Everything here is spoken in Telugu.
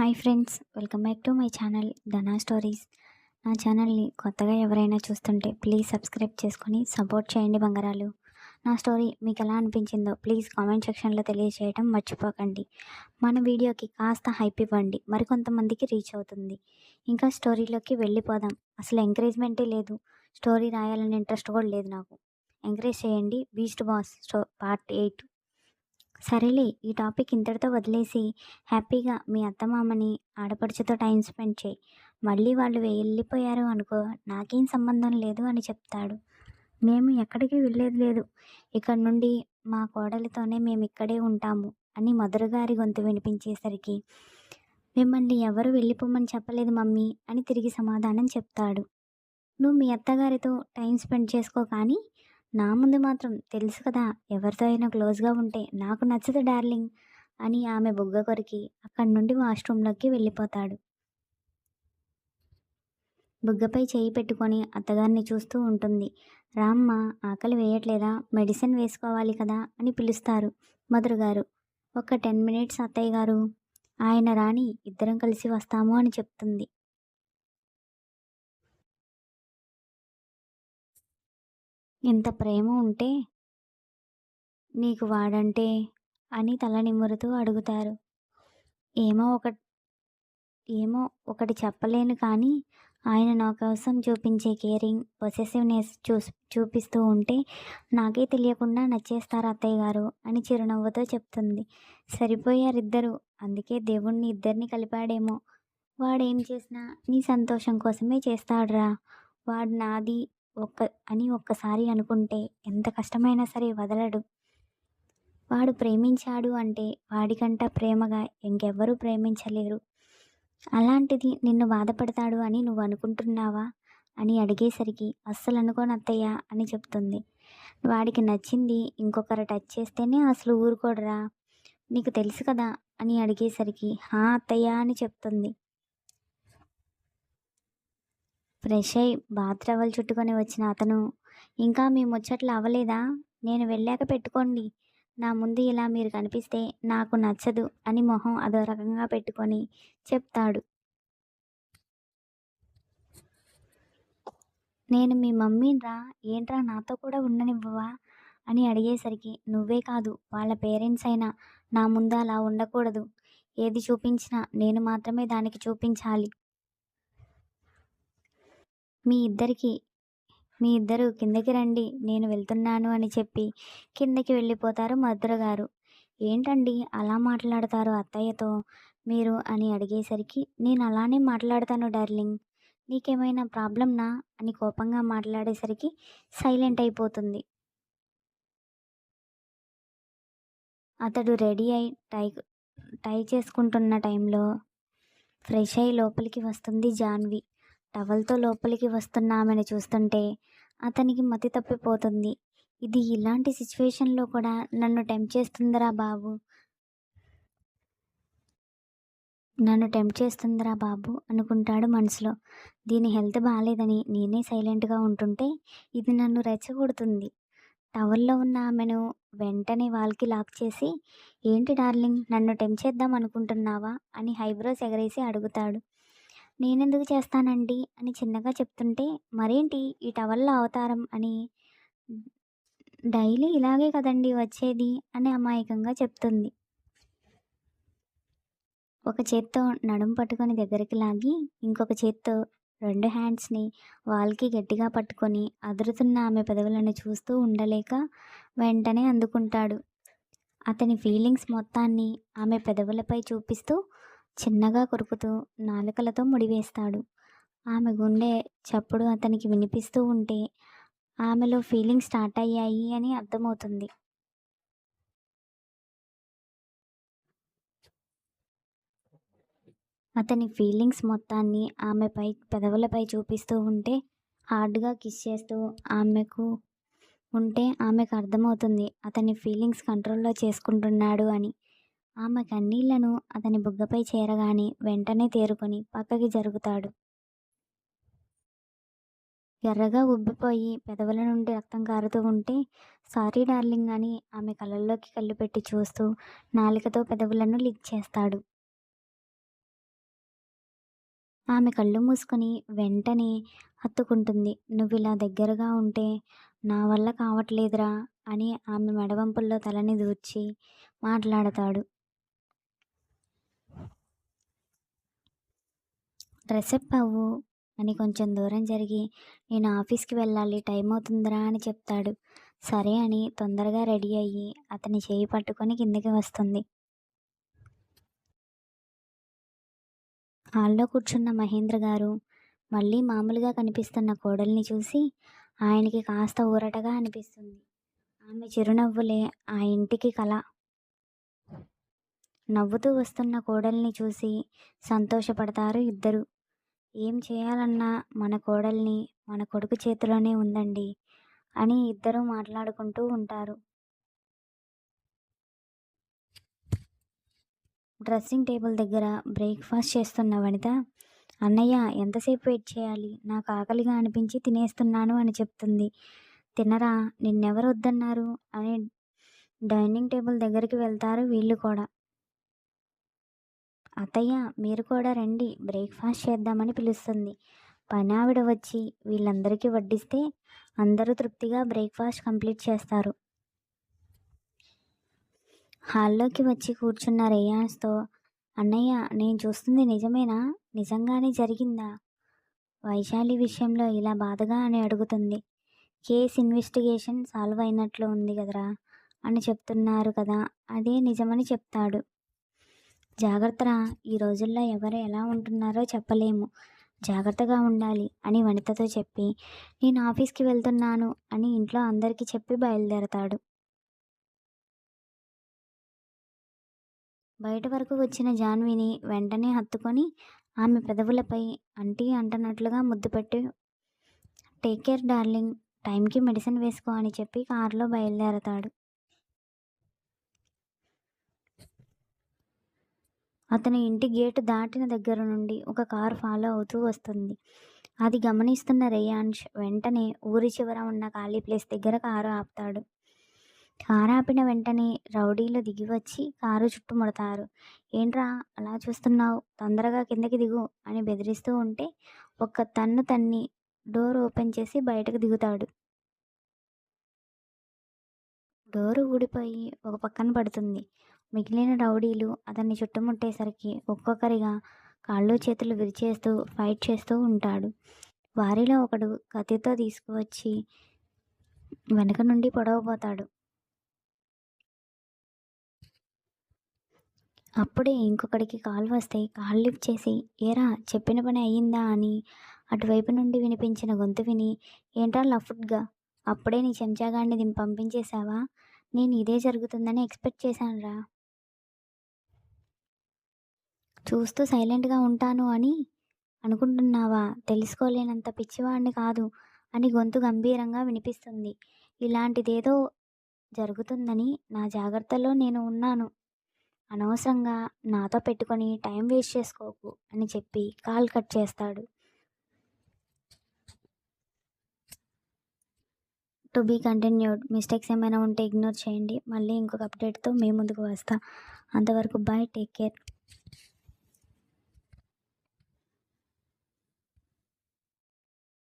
Hi friends welcome back to my channel Dhana stories. నా ఛానల్ని కొత్తగా ఎవరైనా చూస్తుంటే ప్లీజ్ సబ్స్క్రైబ్ చేసుకొని సపోర్ట్ చేయండి బంగారాలు. నా స్టోరీ మీకు ఎలా అనిపించిందో ప్లీజ్ కామెంట్ సెక్షన్లో తెలియజేయడం మర్చిపోకండి. మన వీడియోకి కాస్త హైప్ ఇవ్వండి మరికొంతమందికి రీచ్ అవుతుంది. ఇంకా స్టోరీలోకి వెళ్ళిపోదాం. అసలు ఎంకరేజ్మెంటే లేదు. స్టోరీ రాయాలని ఇంట్రెస్ట్ కూడా లేదు నాకు. ఎంకరేజ్ చేయండి beast boss story part eight. సరేలే ఈ టాపిక్ ఇంతటితో వదిలేసి హ్యాపీగా మీ అత్తమామని ఆడపడుచుతో టైం స్పెండ్ చేయి. మళ్ళీ వాళ్ళు వెళ్ళిపోయారు అనుకో నాకేం సంబంధం లేదు అని చెప్తాడు. మేము ఎక్కడికి వెళ్ళేది లేదు. ఇక్కడ నుండి మా కోడలితోనే మేము ఇక్కడే ఉంటాము అని మధురగారి గొంతు వినిపించేసరికి మిమ్మల్ని ఎవరు వెళ్ళిపోమని చెప్పలేదు మమ్మీ అని తిరిగి సమాధానం చెప్తాడు. నువ్వు మీ అత్తగారితో టైం స్పెండ్ చేసుకో కానీ నా ముందు మాత్రం తెలుసు కదా ఎవరితో అయినా క్లోజ్గా ఉంటే నాకు నచ్చదు డార్లింగ్ అని ఆమె బుగ్గ కొరికి అక్కడి నుండి వాష్రూమ్లోకి వెళ్ళిపోతాడు. బుగ్గపై చేయి పెట్టుకొని అత్తగారిని చూస్తూ ఉంటుంది. రామ్మ ఆకలి వేయట్లేదా? మెడిసిన్ వేసుకోవాలి కదా? అని పిలుస్తారు మధుర గారు. ఒక టెన్ మినిట్స్ అత్తయ్య గారు ఆయన రాని ఇద్దరం కలిసి వస్తాము అని చెప్తుంది. ఇంత ప్రేమ ఉంటే నీకు వాడంటే అని తల నిమురుతూ అడుగుతారు. ఏమో ఒక ఏమో ఒకటి చెప్పలేను కానీ ఆయన నా కోసం చూపించే కేరింగ్ పొసెసివ్నెస్ చూ చూపిస్తూ ఉంటే నాకే తెలియకుండా నచ్చేస్తారు అత్తయ్య గారు అని చిరునవ్వుతో చెప్తుంది. సరిపోయారిద్దరు అందుకే దేవుణ్ణి ఇద్దరిని కలిపాడేమో. వాడేం చేసినా నీ సంతోషం కోసమే చేస్తాడురా. వాడు నాది ఒక్క అని ఒక్కసారి అనుకుంటే ఎంత కష్టమైనా సరే వదలడు. వాడు ప్రేమించాడు అంటే వాడికంట ప్రేమగా ఇంకెవ్వరూ ప్రేమించలేరు. అలాంటిది నిన్ను బాధపడతాడు అని నువ్వు అనుకుంటున్నావా? అని అడిగేసరికి అస్సలు అనుకోను అత్తయ్య అని చెప్తుంది. వాడికి నచ్చింది ఇంకొకరు టచ్ చేస్తేనే అసలు ఊరుకోడరా. నీకు తెలుసు కదా అని అడిగేసరికి హా అత్తయ్య అని చెప్తుంది. ఫ్రెష్ అయి బాత్ చుట్టుకొని వచ్చిన అతను ఇంకా మీ ముచ్చట్లు అవ్వలేదా? నేను వెళ్ళాక పెట్టుకోండి. నా ముందు ఇలా మీరు కనిపిస్తే నాకు నచ్చదు అని మొహం అదో రకంగా పెట్టుకొని చెప్తాడు. నేను మీ మమ్మీనిరా ఏంట్రా నాతో కూడా ఉండనివ్వవా? అని అడిగేసరికి నువ్వే కాదు వాళ్ళ పేరెంట్స్ అయినా నా ముందు అలా ఉండకూడదు. ఏది చూపించినా నేను మాత్రమే దానికి చూపించాలి. మీ ఇద్దరికి మీ ఇద్దరు కిందకి రండి నేను వెళ్తున్నాను అని చెప్పి కిందకి వెళ్ళిపోతారు మధుర గారు. ఏంటండి అలా మాట్లాడతారు అత్తయ్యతో? మీరు అని అడిగేసరికి నేను అలానే మాట్లాడతాను డార్లింగ్. నీకేమైనా ప్రాబ్లంనా అని కోపంగా మాట్లాడేసరికి సైలెంట్ అయిపోతుంది. అతడు రెడీ అయి టై టై చేసుకుంటున్న టైంలో ఫ్రెష్ అయి లోపలికి వస్తుంది జాన్వి. టవల్తో లోపలికి వస్తున్న ఆమెను చూస్తుంటే అతనికి మతి తప్పిపోతుంది. ఇది ఇలాంటి సిచ్యువేషన్లో కూడా నన్ను టెంప్ చేస్తుందిరా బాబు. నన్ను టెంప్ చేస్తుందిరా బాబు అనుకుంటాడు మనసులో. దీని హెల్త్ బాగాలేదని నేనే సైలెంట్గా ఉంటుంటే ఇది నన్ను రెచ్చగొడుతుంది. టవర్లో ఉన్న ఆమెను వెంటనే వాళ్ళకి లాక్ చేసి ఏంటి డార్లింగ్ నన్ను టెంప్ చేద్దాం అనుకుంటున్నావా? అని హైబ్రోస్ ఎగరేసి అడుగుతాడు. నేనెందుకు చేస్తానండి? అని చిన్నగా చెప్తుంటే మరేంటి? ఈ టవల్లో అవతారం అని డైలీ ఇలాగే కదండి వచ్చేది? అని అమాయకంగా చెప్తుంది. ఒక చేత్తో నడుం పట్టుకొని దగ్గరికి లాగి ఇంకొక చేత్తో రెండు హ్యాండ్స్ని వాల్కి గట్టిగా పట్టుకొని అదురుతున్న ఆమె పెదవులను చూస్తూ ఉండలేక వెంటనే అందుకుంటాడు. అతని ఫీలింగ్స్ మొత్తాన్ని ఆమె పెదవులపై చూపిస్తూ చిన్నగా కొరుకుతూ నాలుకలతో ముడివేస్తాడు. ఆమె గుండె చప్పుడు అతనికి వినిపిస్తూ ఉంటే ఆమెలో ఫీలింగ్స్ స్టార్ట్ అయ్యాయి అని అర్థమవుతుంది. అతని ఫీలింగ్స్ మొత్తాన్ని ఆమెపై పెదవులపై చూపిస్తూ ఉంటే హార్డ్గా కిస్ చేస్తూ ఆమెకు ఉంటే ఆమెకు అర్థమవుతుంది అతని ఫీలింగ్స్ కంట్రోల్లో చేసుకుంటున్నాడు అని. ఆమె కన్నీళ్ళను అతని బుగ్గపై చేరగానే వెంటనే తేరుకొని పక్కకి జరుగుతాడు. ఎర్రగా ఉబ్బిపోయి పెదవుల నుండి రక్తం కారుతూ ఉంటే సారీ డార్లింగ్ అని ఆమె కళ్ళల్లోకి కళ్ళు పెట్టి చూస్తూ నాలికతో పెదవులను లిక్ చేస్తాడు. ఆమె కళ్ళు మూసుకొని వెంటనే హత్తుకుంటుంది. నువ్వు ఇలా దగ్గరగా ఉంటే నా వల్ల కావట్లేదురా అని ఆమె మెడవంపుల్లో తలని దూర్చి మాట్లాడతాడు. డ్రెస్అప్ అవ్వు అని కొంచెం దూరం జరిగి నేను ఆఫీస్కి వెళ్ళాలి టైం అవుతుందిరా అని చెప్తాడు. సరే అని తొందరగా రెడీ అయ్యి అతని చేయి పట్టుకొని కిందకి వస్తుంది. హాల్లో కూర్చున్న మహేంద్ర గారు మళ్ళీ మామూలుగా కనిపిస్తున్న కోడల్ని చూసి ఆయనకి కాస్త ఊరటగా అనిపిస్తుంది. ఆమె చిరునవ్వులే ఆ ఇంటికి కళ నవ్వుతూ వస్తున్న కోడల్ని చూసి సంతోషపడతారు ఇద్దరు. ఏం చేయాలన్నా మన కోడల్ని మన కొడుకు చేతిలోనే ఉందండి అని ఇద్దరూ మాట్లాడుకుంటూ ఉంటారు. డ్రెస్సింగ్ టేబుల్ దగ్గర బ్రేక్ఫాస్ట్ చేస్తున్న వనిత అన్నయ్య ఎంతసేపు వెయిట్ చేయాలి? నాకు ఆకలిగా అనిపించి తినేస్తున్నాను అని చెప్తుంది. తినరా? నిన్నెవరు వద్దన్నారు? అని డైనింగ్ టేబుల్ దగ్గరికి వెళ్తారు వీళ్ళు కూడా. అత్తయ్య మీరు కూడా రండి. బ్రేక్ఫాస్ట్ చేద్దామని పిలుస్తుంది. పనావిడ వచ్చి వీళ్ళందరికీ వడ్డిస్తే అందరూ తృప్తిగా బ్రేక్ఫాస్ట్ కంప్లీట్ చేస్తారు. హాల్లోకి వచ్చి కూర్చున్న రేయాన్స్తో అన్నయ్య నేను చూస్తుంది నిజమేనా? నిజంగానే జరిగిందా? వైశాలి విషయంలో ఇలా బాధగా? అని అడుగుతుంది. కేస్ ఇన్వెస్టిగేషన్ సాల్వ్ అయినట్లు ఉంది కదరా? అని చెప్తున్నారు కదా అదే నిజమని చెప్తాడు. జాగ్రత్తరా? ఈ రోజుల్లో ఎవరు ఎలా ఉంటున్నారో చెప్పలేము. జాగ్రత్తగా ఉండాలి అని వనితతో చెప్పి నేను ఆఫీస్కి వెళ్తున్నాను అని ఇంట్లో అందరికీ చెప్పి బయలుదేరతాడు. బయట వరకు వచ్చిన జాన్విని వెంటనే హత్తుకొని ఆమె పెదవులపై అంటీ అంటనట్లుగా ముద్దు పెట్టి టేక్ కేర్ డార్లింగ్ టైంకి మెడిసిన్ వేసుకో అని చెప్పి కారులో బయలుదేరతాడు. అతని ఇంటి గేటు దాటిన దగ్గర నుండి ఒక కారు ఫాలో అవుతూ వస్తుంది. అది గమనిస్తున్న రేయాన్ష్ వెంటనే ఊరి చివర ఉన్న ఖాళీ ప్లేస్ దగ్గర కారు ఆపుతాడు. కారు ఆపిన వెంటనే రౌడీలు దిగి వచ్చి కారు చుట్టుముడతారు ఏంట్రా అలా చూస్తున్నావు? తొందరగా కిందకి దిగు అని బెదిరిస్తూ ఉంటే ఒక్క తన్ను తన్ని డోర్ ఓపెన్ చేసి బయటకు దిగుతాడు. డోరు ఊడిపోయి ఒక పక్కన పడుతుంది. మిగిలిన రౌడీలు అతన్ని చుట్టుముట్టేసరికి ఒక్కొక్కరిగా కాళ్ళు చేతులు విరిచేస్తూ ఫైట్ చేస్తూ ఉంటాడు. వారిలో ఒకడు కత్తితో తీసుకువచ్చి వెనక నుండి పొడవబోతాడు. అప్పుడే ఇంకొకడికి కాల్ వస్తే కాల్ లిఫ్ట్ చేసి ఏరా చెప్పిన పని అయ్యిందా? అని అటువైపు నుండి వినిపించిన గొంతు విని ఏంట్రా లఫ్ట్గా? అప్పుడే నీ చెంచాగాడిని దీన్ని పంపించేశావా? నేను ఇదే జరుగుతుందని ఎక్స్పెక్ట్ చేశానురా. చూస్తూ సైలెంట్గా ఉంటాను అని అనుకుంటున్నావా? తెలుసుకోలేనంత పిచ్చివాడిని కాదు అని గొంతు గంభీరంగా వినిపిస్తుంది. ఇలాంటిదేదో జరుగుతుందని నా జాగ్రత్తలో నేను ఉన్నాను. అనవసరంగా నాతో పెట్టుకొని టైం వేస్ట్ చేసుకోకు అని చెప్పి కాల్ కట్ చేస్తాడు. To be continued. మిస్టేక్స్ ఏమైనా ఉంటే ఇగ్నోర్ చేయండి. మళ్ళీ ఇంకొక అప్డేట్తో మీ ముందుకు వస్తా. అంతవరకు బాయ్ టేక్ కేర్.